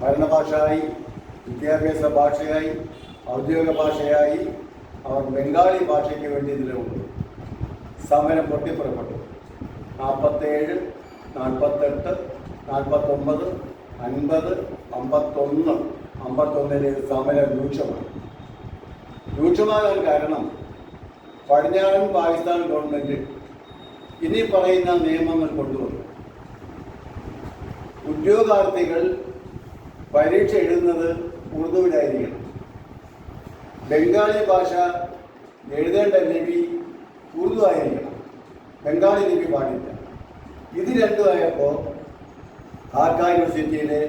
ഭരണഭാഷയായി വിദ്യാഭ്യാസ ഭാഷയായി ഔദ്യോഗിക ഭാഷയായി അവർ ബംഗാളി ഭാഷയ്ക്ക് വേണ്ടി നിലകൊണ്ടു. സമരം പൊട്ടിപ്പുറപ്പെട്ടു. നാൽപ്പത്തേഴ് നാൽപ്പത്തെട്ട് നാൽപ്പത്തൊമ്പത് അൻപത് അമ്പത്തൊന്ന് അമ്പത്തൊന്നിന് സമരം രൂക്ഷമായി. രൂക്ഷമാകാൻ കാരണം പടിഞ്ഞാറൻ പാകിസ്ഥാൻ ഗവൺമെന്റ് ഇനി പറയുന്ന നിയമങ്ങൾ കൊണ്ടുവന്നു. ഉദ്യോഗാർത്ഥികൾ പരീക്ഷ എഴുതുന്നത് ഉറുദുവിലായിരിക്കണം. ബംഗാളി ഭാഷ എഴുതേണ്ട ലിപി ഉറുദു ആയിരിക്കണം. ബംഗാളി ലിപി പാടില്ല. ഇത് രണ്ടുമായപ്പോൾ ആർക്കാ യൂണിവേഴ്സിറ്റിയിലെ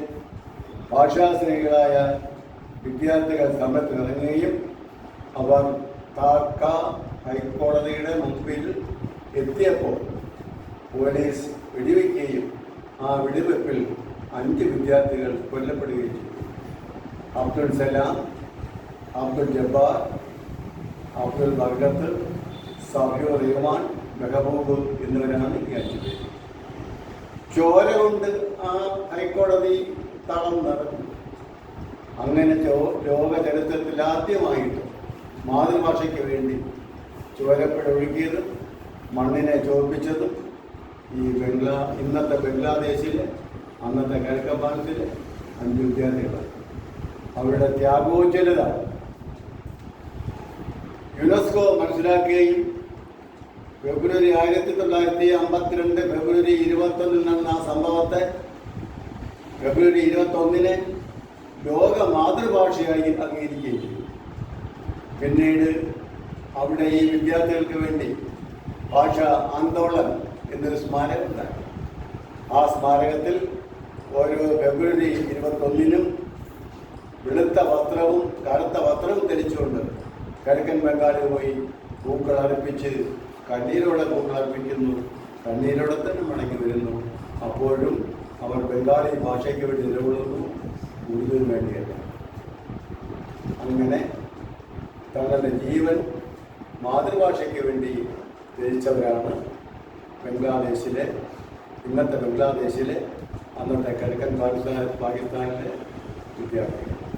ഭാഷാസ്നേഹികളായ വിദ്യാർത്ഥികൾ സമരത്തിൽ ഇറങ്ങുകയും അവർ താക്ക ഹൈക്കോടതിയുടെ മുമ്പിൽ എത്തിയപ്പോൾ പോലീസ് വെടിവെക്കുകയും ആ വെടിവെപ്പിൽ അഞ്ച് വിദ്യാർത്ഥികൾ കൊല്ലപ്പെടുകയും ചെയ്തു. അബ്ദുൽ സലാം അബ്ദുൽ ജബ്ബാർ അബ്ദുൽ ബർഗത്ത് സഫിയോ റഹ്മാൻ മെഹബൂബ് എന്നിവരാണ് ഈ അഞ്ചു പേര്. ചോര കൊണ്ട് ആ ഹൈക്കോടതി തളം നടന്നു അങ്ങനെ ചോ ലോക ചരിത്രത്തിൽ ആദ്യമായിട്ട് മാതൃഭാഷയ്ക്ക് വേണ്ടി ചോരപ്പുഴ ഒഴുകിയതും മണ്ണിനെ ചോർപ്പിച്ചതും ഈ ബംഗ്ലാ ഇന്നത്തെ ബംഗ്ലാദേശിലെ അന്നത്തെ കിഴക്കൻ ഭാഗത്തിലെ അഞ്ച് വിദ്യാർത്ഥികളാണ്. അവരുടെ ത്യാഗോജ്വലത യുനെസ്കോ മനസ്സിലാക്കുകയും ഫെബ്രുവരി ആയിരത്തി തൊള്ളായിരത്തി അമ്പത്തിരണ്ട് ഫെബ്രുവരി ഇരുപത്തൊന്നിൽ നടന്ന സംഭവത്തെ ഫെബ്രുവരി ഇരുപത്തൊന്നിന് ലോക മാതൃഭാഷയായി അംഗീകരിക്കുകയും ചെയ്തു. പിന്നീട് അവിടെ ഈ വിദ്യാർത്ഥികൾക്ക് വേണ്ടി ഭാഷ ആന്തോളൻ എന്നൊരു സ്മാരകം ഉണ്ടായി ആ സ്മാരകത്തിൽ ഓരോ ഫെബ്രുവരി ഇരുപത്തൊന്നിനും വെളുത്ത വസ്ത്രവും കറുത്ത വസ്ത്രവും ധരിച്ചുകൊണ്ട് കിഴക്കൻ ബംഗാളിൽ പോയി പൂക്കൾ അർപ്പിച്ച് കണ്ണീരോടെ പൂക്കൾ അർപ്പിക്കുന്നു കണ്ണീരോടെ തന്നെ മടങ്ങി വരുന്നു. അപ്പോഴും അവർ ബംഗാളി ഭാഷയ്ക്ക് വേണ്ടി നിലകൊള്ളുന്നു. ഉറുദുവിന് വേണ്ടിയല്ല. അങ്ങനെ തങ്ങളുടെ ജീവൻ മാതൃഭാഷയ്ക്ക് വേണ്ടി ധരിച്ചവരാണ് ബംഗ്ലാദേശിലെ ഇന്നത്തെ ബംഗ്ലാദേശിലെ അന്നത്തെ കിഴക്കൻ പാകിസ്ഥാൻ പാകിസ്ഥാനിലെ വിദ്യാർത്ഥികൾ